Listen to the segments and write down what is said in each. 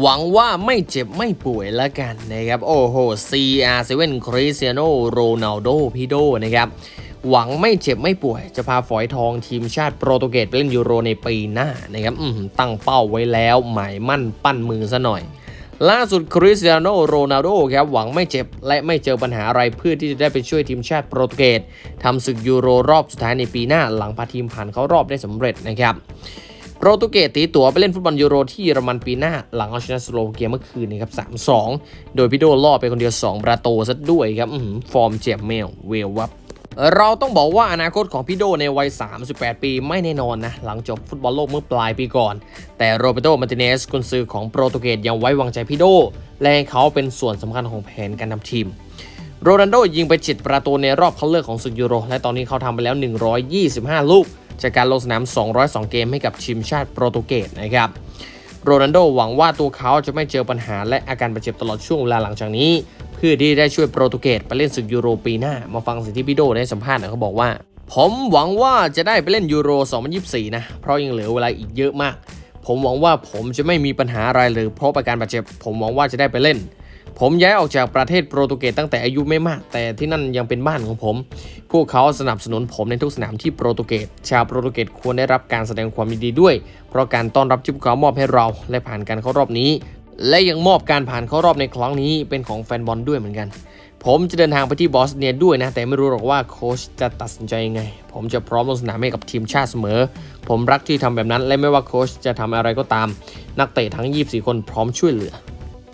หวังว่าไม่เจ็บไม่ป่วยแล้วกันนะครับ โอ้โห CR7 คริสเตียโนโรนัลโดพี่โดนะครับหวังไม่เจ็บไม่ป่วย จะพาฝอยทองทีมชาติโปรตุเกสไปเล่นยูโรในปีหน้านะครับตั้งเป้าไว้แล้วหมายมั่นปั้นมือซะหน่อย ล่าสุดคริสเตียโนโรนัลโดครับหวังไม่เจ็บและไม่เจอปัญหาอะไรเพื่อที่จะได้ไปช่วยทีมชาติโปรตุเกสทำศึกยูโรรอบสุดท้ายในปีหน้า หลังพาทีมผ่านเข้ารอบได้สำเร็จนะครับ โปรตุเกสตีตั๋วไปเล่นฟุตบอลยูโรที่เยอรมันปีหน้า หลังเอาชนะสโลวาเกียเมื่อคืนนี้ครับ 3-2 โดยพี่โดล่อไปคนเดียว 2 ประตูซะด้วยครับฟอร์มเจ็บแมวเวลวับเราต้องบอกว่าอนาคตของพี่โดในวัย 38 ปีไม่แน่นอนนะ หลังจบฟุตบอลโลกเมื่อปลายปีก่อน แต่โรเบโตมาร์ติเนสกุนซือของโปรตุเกสยังไว้วางใจพี่โด และเขาเป็นส่วนสำคัญของแผนการทำทีม โรนัลโดยิงไป7ประตูในรอบคัดเลือกของศึกยูโร และตอนนี้เขาทำไปแล้ว 125 ลูก จากการลงสนาม 202 เกมให้กับทีมชาติโปรตุเกสนะครับโรนัลโดหวังว่าตัวเขาจะไม่เจอปัญหาและอาการบาดเจ็บตลอดช่วงเวลาหลังจากนี้ เพื่อที่ได้ช่วยโปรตุเกสไปเล่นศึกยูโรปีหน้า มาฟังสิ่งที่พี่โดได้สัมภาษณ์น่อยเขาบอกว่า ผมหวังว่าจะได้ไปเล่นยูโร 2024 นะ เพราะยังเหลือเวลาอีกเยอะมาก ผมหวังว่าผมจะไม่มีปัญหาอะไรเลยเพราะอาการบาดเจ็บ ผมหวังว่าจะได้ไปเล่น ผมย้ายออกจากประเทศโปรตุเกสตั้งแต่อายุไม่มาก แต่ที่นั่นยังเป็นบ้านของผม พวกเขาสนับสนุนผมในทุกสนามที่โปรตุเกส ชาวโปรตุเกสควรได้รับการแสดงความยินดีด้วย เพราะการต้อนรับที่พวกเขามอบให้เราและผ่านการเข้ารอบนี้ และยังมอบการผ่านเข้ารอบในครั้งนี้เป็นของแฟนบอลด้วยเหมือนกัน ผมจะเดินทางไปที่บอสเนียด้วยนะ แต่ไม่รู้หรอกว่าโค้ชจะตัดสินใจยังไง ผมจะพร้อมลงสนามให้กับทีมชาติเสมอ ผมรักที่ทำแบบนั้น และไม่ว่าโค้ชจะทำอะไรก็ตาม นักเตะทั้ง 24 คนพร้อมช่วยเหลือ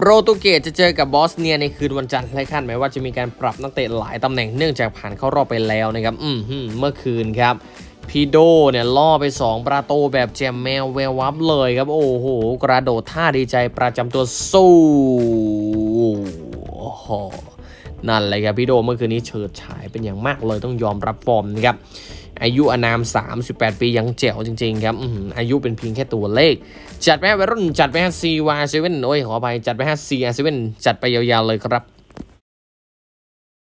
โปรตุเกสจะเจอกับบอสเนียในคืนวันจันทร์และคาดหมายว่าจะมีการปรับนักเตะหลายตำแหน่งเนื่องจากผ่านเข้ารอบไปแล้วนะครับ อืมเมื่อคืนครับพีโดเนี่ยล่อไป 2 ประตูแบบแจมแมวแวววับเลยครับ โอ้โห กระโดดท่าดีใจประจำตัวสู้นั่นเลยครับพี่โดเมื่อคืนนี้เฉิดฉายเป็นอย่างมากเลยต้องยอมรับฟอร์มนะครับ อายุอานาม 38 ปียังเจ๋วจริงๆครับอายุเป็นเพียงแค่ตัวเลข จัดไปให้วัยรุ่นจัดไปให้ CY7 โอ้ยขออภัยจัดไปให้ CR7 จัดไปยาวๆเลยครับ